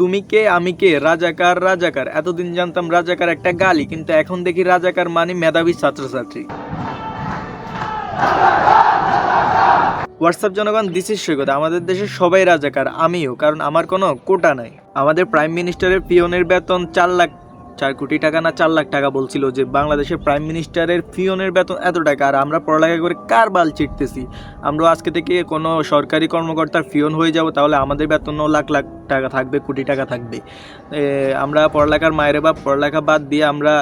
তুমি কে, আমি কে? রাজাকার রাজাকার। এতদিন জানতাম রাজাকার একটা গালি, কিন্তু এখন দেখি রাজাকার মানে মেধাবী ছাত্রছাত্রী। হোয়াটসঅ্যাপ জনগণ দিস ইজ সৈকত। আমাদের দেশে সবাই রাজাকার, আমিও, কারণ আমার কোনো কোটা নাই। আমাদের প্রাইম মিনিস্টারের পিয়নের বেতন চার লাখ চার কোটি টাকা না চার লাখ টাকা বলছিল যে বাংলাদেশের প্রাইম মিনিস্টারের ফিওনের বেতন এত টাকা আর আমরা পড়ালেখা করে কার বাল চিটতেছি আমরা আজকে থেকে কোনো সরকারি কর্মকর্তার পিয়ন হয়ে যাব, তাহলে আমাদের বেতনও লাখ লাখ টাকা থাকবে, কোটি টাকা থাকবে। আমরা পড়ালেখার মায়ের বা পড়ালেখা বাদ দিয়ে আমরা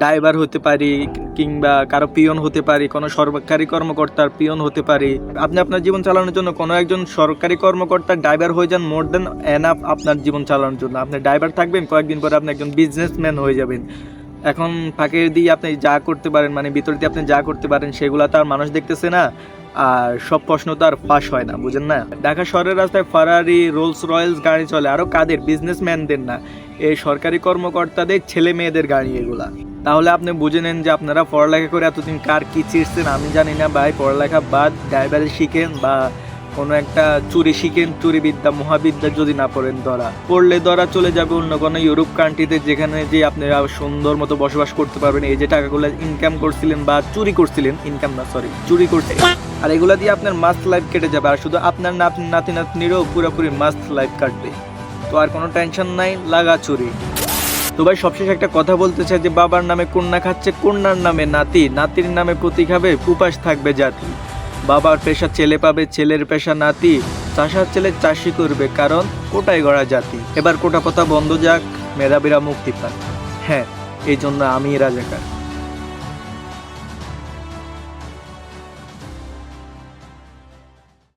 ড্রাইভার হতে পারি কিংবা কারও পিয়ন হতে পারি, কোনো সরকারি কর্মকর্তার পিয়ন হতে পারি, আপনি আপনার জীবন চালানোর জন্য কোনো একজন সরকারি কর্মকর্তার ড্রাইভার হয়ে যান মোর দেন এনাফ আপনার জীবন চালানোর জন্য। আপনি ড্রাইভার থাকবেন, কয়েকদিন পরে আপনি একজন বিজনেসম্যান হয়ে যাবেন। এখন ফাঁকে দিয়ে আপনি যা করতে পারেন মানে ভিতর দিয়ে আপনি যা করতে পারেন, সেগুলো তো আর মানুষ দেখতেছে না, আর সব প্রশ্ন তো আর ফাঁস হয় না, বুঝেন না? ঢাকা শহরের রাস্তায় ফারারি রোলস রয়েলস গাড়ি চলে আরও কাদের? বিজনেসম্যানদের না। এই সরকারি কর্মকর্তাদের, ছেলে মেয়েদের গাড়ি এগুলা। তাহলে আপনি বুঝে নেন যে আপনারা পড়ালেখা করে এতদিন কার কি চিরছেন আমি জানি না ভাই, পড়ালেখা বাদ, ড্রাইভারি শিখেন বা কোনো একটা চুরি শিখেন চুরি বিদ্যা মহাবিদ্যা যদি না পড়েন ধরা। পড়লে ধরা চলে যাবে অন্য কোনো ইউরোপ কান্ট্রিতে যেখানে যে আপনারা সুন্দর মতো বসবাস করতে পারবেন। এই যে টাকাগুলো ইনকাম করছিলেন বা চুরি করছিলেন ইনকাম না সরি চুরি করছিলেন। আর এগুলা দিয়ে আপনার মাস্ট লাইফ কেটে যাবে। আর শুধু আপনার নাতি নাতনিরও পুরোপুরি মাস্ট লাইফ কাটবে। তো আর কোনো টেনশন নাই, লাগা চুরি। তো ভাই সবশেষে একটা কথা বলতে চাই যে, বাবার নামে কন্যা খাচ্ছে, কন্যার নামে নাতি, নাতির নামে পুতি খাবে উপাস থাকবে জাতি। বাবার পেশা ছেলে পাবে, ছেলের পেশা নাতি। চাষার ছেলে চাষি করবে, কারণ কোটাই গড়া জাতি। এবার কোটা কথা বন্ধ যাক, মেধাবীরা মুক্তি পাক। হ্যাঁ এই জন্য আমি রাজাকার।